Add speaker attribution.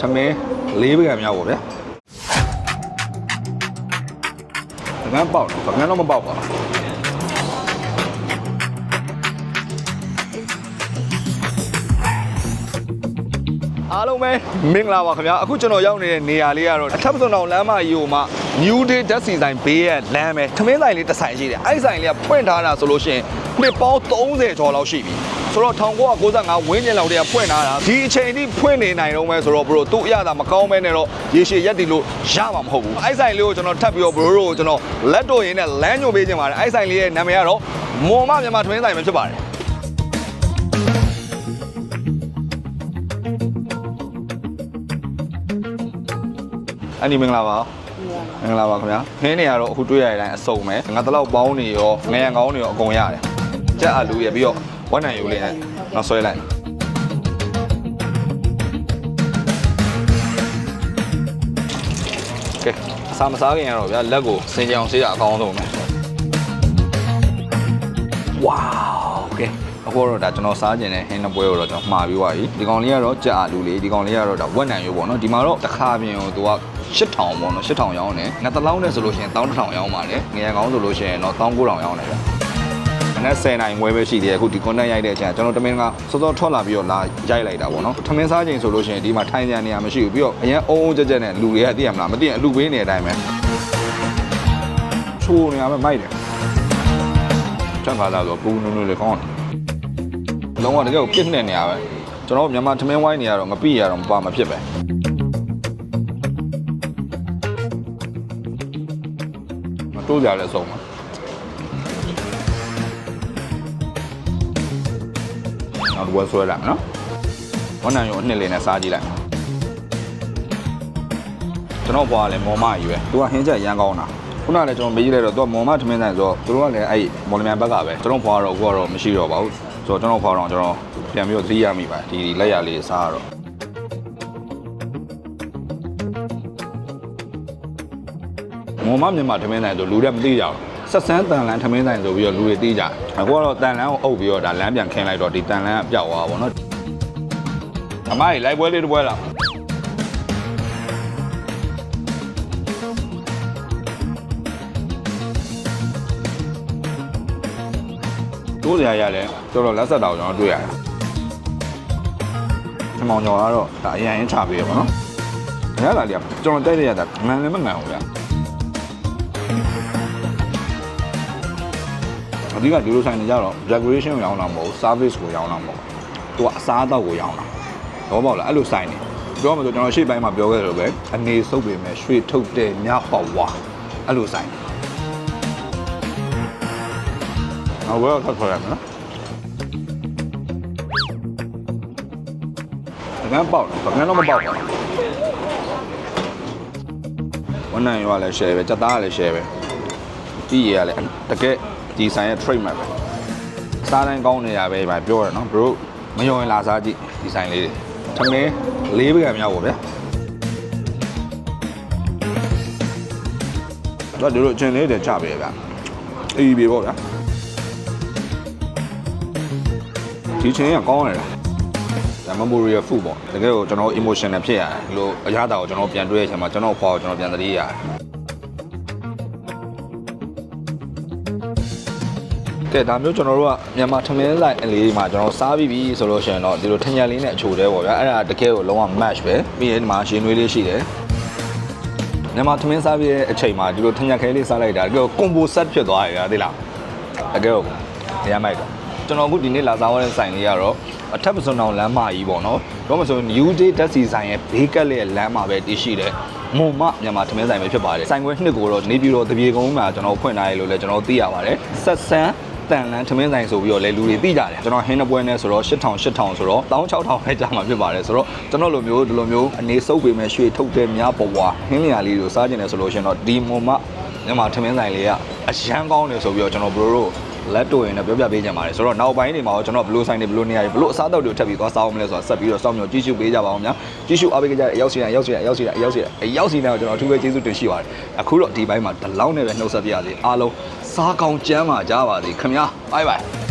Speaker 1: သမင်းလေးပကံမြောက်ပါဗျာပကံပေါက်တယ်ပကံတော့မပေါက်ပါဘူးအားလုံးပဲမင်္ဂလာပါခင်ဗျာအခုကျွန်တော်ရောက်နေတဲ့နေရာလေးကတော့အထက်ပစုံတော်လမ်းမကြီးကိုမှ New Day ဓာတ်စီဆိုင်ဘေးရဲ့လမ်းပဲသမင်းဆိုင်လေးတစ်ဆိုင်ရှိတယ်အဲ့ဒီဆိုင်လေးကဖွင့်ထားတာဆိုလို့ရှိရင်နှစ်ပေါင်း30ကျော်လောက်ရှိပြီ ဆိုတော့1995ဝင်းကျင်လောက်တည်းကဖွင့်ထားတာဒီအချိန်ထိဖွင့်နေနိုင်တော့မဲဆိုတော့ဘရိုသူ့အရသာမကောင်းမဲနဲ့တော့ရေရှည်ရက်တည်လို့ရမှာမဟုတ်ဘူးအဲ့ဆိုင်လေးကိုကျွန်တော်ထပ်ပြီးတော့ဘရိုတို့ကိုကျွန်တော်လက်တို့ရင်းနဲ့လမ်းညွှန်ပေးခြင်းပါတယ်အဲ့ဆိုင်လေးရဲ့နာမည်ကတော့မွန်မမြန်မာသမင်းဆိုင်ပဲဖြစ်ပါတယ်အနီမင်္ဂလာပါမင်္ဂလာပါခင်ဗျာခင်းနေရတော့အခုတွေ့ရတဲ့အတိုင်းအစုံပဲငါတလောက်ပေါင်းနေရောငရံကောင်းနေရောအကုန်ရတယ်ကြက်အလူရပြီးတော့ ဝက်နံယူလေးနဲ့နောက်ဆွဲလိုက်ကဲအစာမစားခင်ရတော့ဗျာလက်ကိုစင်ကြအောင်ဆေးတာအကောင်းဆုံးပဲဝေါကဲအခုတော့ဒါကျွန်တော်စားကျင်တဲ့ဟင်းနှစ်ပွဲကိုတော့ကျွန်တော်မှာပြီးသွားပြီဒီကောင်လေးကတော့ကြက်အလူလေးဒီကောင်လေးကတော့ဒါဝက်နံယူပေါ့နော်ဒီမှာတော့တစ်ခါပြင်ကိုသူက8000ပေါ့နော်8000ရောင်းတယ်ငါတစ်လောင်းနဲ့ဆိုလို့ရှိရင်1100ရောင်းပါတယ်ငရံကောင်းဆိုလို့ရှိရင်တော့19000ရောင်းတယ်ဗျမ နက်10နိုင်ဝဲပဲရှိသေးတယ်အခုဒီ content ရိုက်တဲ့အချိန်ကျွန်တော်တမင်ကစောစောထွက်လာပြီးတော့လာရိုက်လိုက်တာပေါ့နော်ထမင်းစားချိန်ဆိုလို့ရှိရင်ဒီမှာထိုင်ကြနေရမရှိဘူးပြီးတော့အရင်အုံးအုံးကြက်ကြက်နဲ့လူတွေကသိရမလားမသိရင်အလူပေးနေတဲ့အတိုင်းပဲချိုးနေရမယ်မိုက်တယ်ချက်ခါလာဆိုပူနုံနုံလေးကောင်းတယ်လုံးဝတကယ်ကိုပြစ်နေနေရပဲကျွန်တော်မြန်မာထမင်းဝိုင်းနေရတော့ငပိရတော့မပါမဖြစ်ပဲမတိုးကြလဲဆုံးမှာ နောက်တစ်ပွဲဆွဲလိုက်နော်ဝန်နံရောအနှစ်လေးနဲ့စားကြည့်လိုက်ကျွန်တော်ဘွားကလည်းမော်မကြီးပဲသူကဟင်းချက်ရမ်းကောင်းတာခုနကလည်းကျွန်တော်မေးကြည့်လိုက်တော့သူကမော်မထမင်းဆိုင်ဆိုတော့သူတို့ကလည်းအဲ့မော်လမြိုင်ဘက်ကပဲကျွန်တော်ဘွားကတော့အခုကတော့မရှိတော့ပါဘူးဆိုတော့ကျွန်တော်ဘွားတော့ကျွန်တော်ပြန်ပြီးတော့သတိရမိပါတယ်ဒီလက်ရလေးစားရတော့မော်မမြန်မာထမင်းဆိုင်ဆိုလူတွေမသိကြဘူး ဆက်ဆန်းတန်လန်းထမင်းဆိုင်ဆိုပြီးတော့လူတွေသိကြတယ်အခုကတော့တန်လန်းကိုအုပ်ပြီးတော့ဒါလမ်းပြန်ခင်းလိုက်တော့ဒီတန်လန်းကပျောက်သွားပါဘောနော်အမကြီးလိုက်ပွဲလေးတစ်ပွဲလားတိုးစရာရတယ်တော်တော်လက်ဆက်တောင်ကျွန်တော်တွေ့ရတယ်။ဒီမောင်ကျော်ကတော့ဒါအရင်ရင်ချပေးရပါတော့။ရလာလေးကကျွန်တော်တိုက်ရရတာငန်လည်းမငန်ဘူးဗျာ။ အဓိကဒီလိုဆိုင်နေကြတော့ decoration ကိုရောင်းတာမဟုတ်ဘူး service ကိုရောင်းတာမဟုတ်ဘူး။သူကအစားအသောက်ကိုရောင်းတာ။တော့ပေါ့လားအဲ့လိုဆိုင်နေ။ပြောမှဆိုကျွန်တော်ရှေ့ပိုင်းမှာပြောခဲ့တယ်လို့ပဲအနေစုပ်ပေမဲ့ရွှေထုတ်တဲ့ညပေါဝါအဲ့လိုဆိုင်နေ။နောက်ဘယ်တော့ထပ်ခေါ်ရမလဲ။ပကန်းပေါက်တယ်ပကန်းတော့မပေါက်ပါဘူး။ဝန်နံရွာလည်း share ပဲစက်သားကလည်း share ပဲ။ကြီးရရလည်းတကယ် ဒီဆိုင်ရဲ့ trade map ပဲ။စားတိုင်းကောင်းနေရပဲဗျပြောရနော် bro မယုံရင်လာစားကြည့်ဒီဆိုင်လေးတွေ။သမင်းလေးပကံမြောက်ပါဗျာ။တော့ဒီလိုအချင်းလေးတွေချပေးဗျာ။အေးပြီပေါ့ဗျာ။ဒီချင်းကကောင်းတယ်လားဒါ memory ရ food ပေါ့တကယ်ကိုကျွန်တော် emotional ဖြစ်ရတယ်ဒီလိုအရသာကိုကျွန်တော်ပြန်တွေ့ရတဲ့အချိန်မှာကျွန်တော်ဖွာကိုကျွန်တော်ပြန်သတိရတယ် ကဲဒါမျိုးကျွန်တော်တို့ကမြန်မာထမင်းဆိုင်အလေးမှာကျွန်တော်စားပြီးပြီဆိုလို့ရှိရင်တော့ဒီလိုထညက်လေးနဲ့အချိုတဲပေါ့ဗျာအဲ့ဒါတကယ်ကိုလုံးဝ match ပဲပြီးရင်ဒီမှာရှင်နွေးလေးရှိတယ်မြန်မာထမင်းစားပြီးတဲ့အချိန်မှာဒီလိုထညက်ခဲလေးစားလိုက်တာတကယ်ကို combo set ဖြစ်သွားတယ်ဗျာသိလားတကယ်ကိုရမ်းမိုက်တော့ကျွန်တော်အခုဒီနေ့လာစားရတဲ့ဆိုင်လေးကတော့အထက်ပစုံတောင်လမ်းမကြီးပေါ့နော်။တော့မဆို New Day ဓာတ်စီဆိုင်ရဲ့ဘေးကက်လေးရဲ့လမ်းမှာပဲတည်ရှိတဲ့မုံမမြန်မာထမင်းဆိုင်ပဲဖြစ်ပါတယ်။ဆိုင်ခွဲနှစ်ကိုတော့နေပြည်တော်တပြေကုန်းမှာကျွန်တော်ဖွင့်ထားရလို့လည်းကျွန်တော်သိရပါတယ်။ဆက်ဆန်း တန်လန်းထမင်းဆိုင်ဆိုပြီးတော့လေလူတွေသိကြတယ်ကျွန်တော်ဟင်းနှပွဲနဲ့ဆိုတော့8000 8000ဆိုတော့16000ပဲကြာမှာဖြစ်ပါတယ်ဆိုတော့ကျွန်တော်လိုမျိုးဒီလိုမျိုးအနေစုပ်ပေမဲ့ရွှေထုတ်တဲ့များပေါ်ပွားဟင်းလျာလေးတွေကိုစားကျင်တယ်ဆိုလို့ရှင်တော့ဒီမုံမမြန်မာထမင်းဆိုင်လေးကအရန်ကောင်းတယ်ဆိုပြီးတော့ကျွန်တော်ဘရိုတို့ လက်တို့ရင်လည်းပြောပြပေးကြပါမယ်ဆိုတော့နောက်ပိုင်းတွေမှာတော့ကျွန်တော်ဘလို့ဆိုင်တွေဘလို့နေရာတွေဘလို့အစားအသောက်တွေထပ်ပြီးသွားစားအောင်မလဲဆိုတာဆက်ပြီးတော့စောင့်မျှော်ကြည့်ရှုပေးကြပါအောင်များကြည့်ရှုအားပေးကြတဲ့အရောက်စီတိုင်းရောက်စီတိုင်းရောက်စီတိုင်းရောက်စီတိုင်းအရောက်စီတိုင်းကိုကျွန်တော်အထူးပဲကျေးဇူးတင်ရှိပါတယ်အခုတော့ဒီဘိုင်းမှာဒီလောက်နဲ့ပဲနှုတ်ဆက်ပြရစီအားလုံးစားကောင်းကြမ်းပါကြပါစေခင်ဗျာဘိုင်ဘိုင်